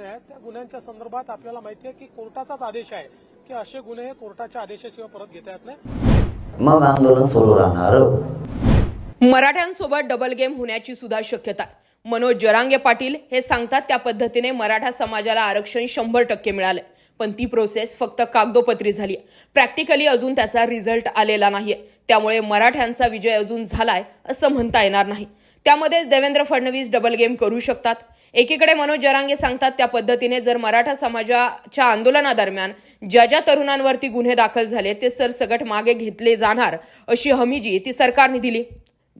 गुन्हे आहेत त्या गुन्ह्यांच्या संदर्भात आपल्याला माहिती आहे की कोर्टाचाच आदेश आहे की असे गुन्हे हे कोर्टाच्या आदेशाशिवाय परत घेता येत नाही मग आंदोलन सुरू राहणार. मराठ्यांसोबत डबल गेम होण्याची सुद्धा शक्यता आहे. मनोज जरांगे पाटील हे सांगतात त्या पद्धतीने मराठा समाजाला आरक्षण शंभर टक्के मिळालंय. पण ती प्रोसेस फक्त कागदोपत्री झाली प्रॅक्टिकली अजून त्याचा रिझल्ट आलेला नाहीये. त्यामुळे मराठ्यांचा विजय अजून झालाय असं म्हणता येणार नाही. त्यामध्येच देवेंद्र फडणवीस डबल गेम करू शकतात. एकीकडे मनोज जरांगे सांगतात त्या पद्धतीने जर मराठा समाजाच्या आंदोलनादरम्यान ज्या ज्या तरुणांवरती गुन्हे दाखल झाले ते सरसकट मागे घेतले जाणार अशी हमी जी ती सरकारने दिली.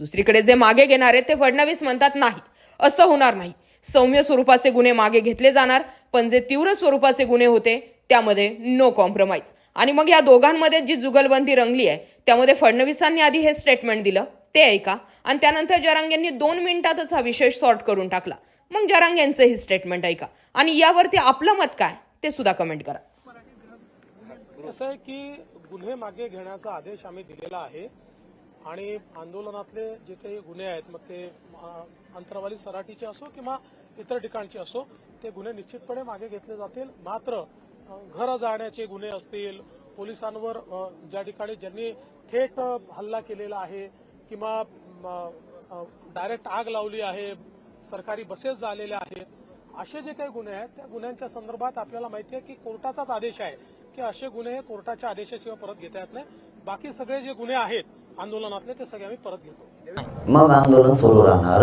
दुसरीकडे जे मागे घेणार आहेत ते फडणवीस म्हणतात नाही असं होणार नाही. सौम्य स्वरूपाचे गुन्हे मागे घेतले जाणार पण जे तीव्र स्वरूपाचे गुन्हे होते त्यामध्ये नो कॉम्प्रोमाइज आणि मग या दोघांमध्ये जी जुगलबंदी रंगली आहे त्यामध्ये फडणवीसांनी आधी हे स्टेटमेंट दिलं. ते ऐका. आणि त्यानंतर जरांगेंनी दोन मिनिटातच हा विषय सॉर्ट करून टाकला. मग जरांग यांचंही स्टेटमेंट ऐका. आणि यावरती आपलं मत काय ते सुद्धा कमेंट करा. कसं आहे की गुन्हे मागे घेण्याचा आदेश आम्ही दिलेला आहे आणि आंदोलनातले जे काही गुन्हे आहेत मग ते अंतरवाली अंतरावाली सराटीचे असो किंवा इतर ठिकाणचे असो ते गुन्हे निश्चितपणे मागे घेतले जातील. मात्र घर घरं जाण्याचे गुन्हे असतील पोलिसांवर ज्या ठिकाणी ज्यांनी थेट हल्ला केलेला आहे किंवा डायरेक्ट आग लावली आहे सरकारी बसेस झालेल्या आहेत असे जे काही गुन्हे आहेत त्या गुन्ह्यांच्या संदर्भात आपल्याला माहिती आहे की कोर्टाचाच आदेश आहे की असे गुन्हे हे कोर्टाच्या आदेशाशिवाय परत घेता येत नाही. बाकी सगळे जे गुन्हे आहेत आंदोलनातले ते सगळे आम्ही परत घेतो. मग आंदोलन सुरू राहणार.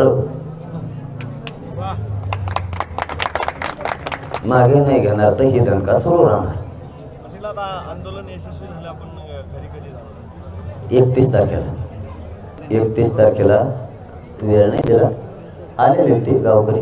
मागे नाही घेणार तर ही दणका सुरू राहणार. आंदोलन यशस्वी झालं आपण एकतीस तारखेला. एकतीस तारखेला वेळ नाही दिला. आले होते गावकरी.